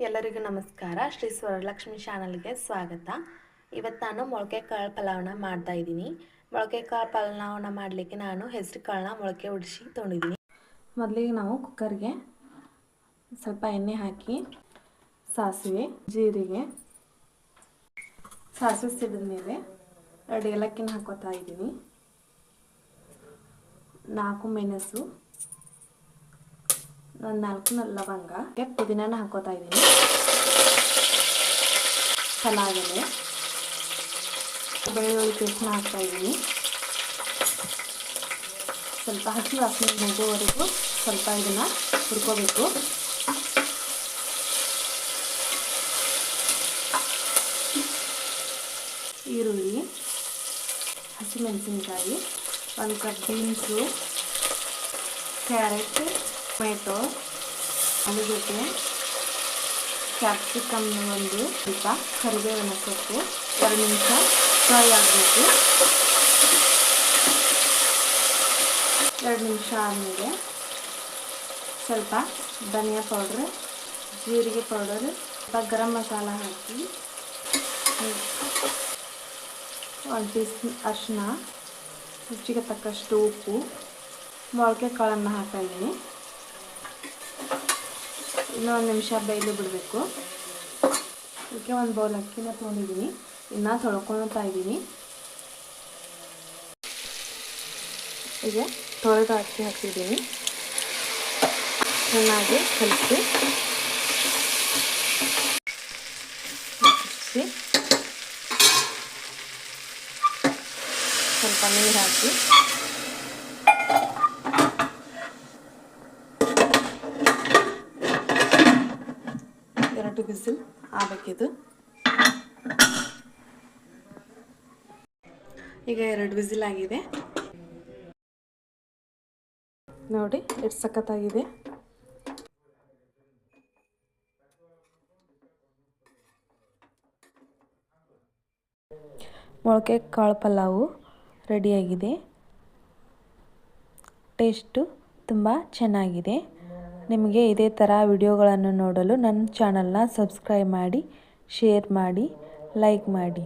ಎಲ್ಲರಿಗೂ ನಮಸ್ಕಾರ. ಶ್ರೀ ಸ್ವರಲಕ್ಷ್ಮಿ ಚಾನಲ್ಗೆ ಸ್ವಾಗತ. ಇವತ್ತು ನಾನು ಮೊಳಕೆ ಕಾಳು ಪಲಾವನ್ನ ಮಾಡ್ತಾ ಇದ್ದೀನಿ. ಮೊಳಕೆ ಕಾಳು ಪಲಾವನ್ನ ಮಾಡಲಿಕ್ಕೆ ನಾನು ಹೆಸರು ಕಾಳನ್ನ ಮೊಳಕೆ ಉಡಿಸಿ ತೊಗೊಂಡಿದ್ದೀನಿ ಮೊದಲಿಗೆ ನಾವು ಕುಕ್ಕರ್ಗೆ ಸ್ವಲ್ಪ ಎಣ್ಣೆ ಹಾಕಿ, ಸಾಸಿವೆ, ಜೀರಿಗೆ, ಸಾಸಿವೆ ಸಿಡಿದ ಮೇಲೆ ಎರಡು ಏಲಕ್ಕಿನ ಹಾಕೋತಾ ಇದ್ದೀನಿ. ನಾಲ್ಕು ಮೆಣಸು ಒಂದು ನಾಲ್ಕು ಲವಂಗ ಪುದೀನಾನ ಹಾಕೋತಾ ಇದ್ದೀನಿ. ಚೆನ್ನಾಗಿದೆ. ಬೆಳ್ಳುಳ್ಳಿ ಪೇಸ್ಟ್ನ ಹಾಕ್ತಾ ಇದ್ದೀನಿ. ಸ್ವಲ್ಪ ಹಸಿ ವಾಸನೆ ಹೋಗುವವರೆಗೂ ಸ್ವಲ್ಪ ಇದನ್ನು ಹುರ್ಕೋಬೇಕು. ಈರುಳ್ಳಿ, ಹಸಿಮೆಣಸಿನಕಾಯಿ, ಒಂದು ಕಪ್ ಬೀನ್ಸು, ಕ್ಯಾರೆಟ್ ಟೊಮೆಟೊ ಜೊತೆ ಕ್ಯಾಪ್ಸಿಕಮ್ ಒಂದು ಸ್ವಲ್ಪ ಕರಿಬೇವಿನ ಸೊಪ್ಪು, ಎರಡು ನಿಮಿಷ ಫ್ರೈ ಆಗಬೇಕು. ಎರಡು ನಿಮಿಷ ಆದಮೇಲೆ ಸ್ವಲ್ಪ ಧನಿಯಾ ಪೌಡ್ರ್ ಜೀರಿಗೆ ಪೌಡರ್ ಸ್ವಲ್ಪ ಗರಂ ಮಸಾಲ ಹಾಕಿ, ಒಂದು ಸ್ಪೂನ್ ಅರಿಶಿನ ರುಚಿಗೆ ತಕ್ಕಷ್ಟು ಉಪ್ಪು ಮೊಳಕೆ ಕಾಳನ್ನು ಹಾಕ್ತಾ ಇದ್ದೀನಿ. ಇನ್ನೊಂದು ನಿಮಿಷ ಬೇಯಲು ಬಿಡಬೇಕು. ಅದಕ್ಕೆ ಒಂದು ಬೌಲ್ ಅಕ್ಕಿನ ತೊಗೊಂಡಿದ್ದೀನಿ. ಇನ್ನು ತೊಳ್ಕೊಳ್ತಾ ಇದ್ದೀನಿ. ಈಗ ತೊಳೆದ ಅಕ್ಕಿ ಹಾಕಿದ್ದೀನಿ. ಚೆನ್ನಾಗಿ ಕಲಿಸಿ. ಸ್ವಲ್ಪ ನೀರು ಹಾಕಿ. ಎರಡು ಬಿಸಿಲ್ ಆಗಬೇಕಿದು ಈಗ ಎರಡು ವಿಸಿಲ್ ಆಗಿದೆ ನೋಡಿ ಎಷ್ಟು ಸಖತ್ತಾಗಿದೆ ಮೊಳಕೆ ಕಾಳು ಪಲಾವು ರೆಡಿಯಾಗಿದೆ ಟೇಸ್ಟು ತುಂಬ ಚೆನ್ನಾಗಿದೆ. ನಿಮಗೆ ಇದೇ ಥರ ವಿಡಿಯೋಗಳನ್ನು ನೋಡಲು ನನ್ನ ಚಾನಲ್ನ ಸಬ್ಸ್ಕ್ರೈಬ್ ಮಾಡಿ ಶೇರ್ ಮಾಡಿ ಲೈಕ್ ಮಾಡಿ.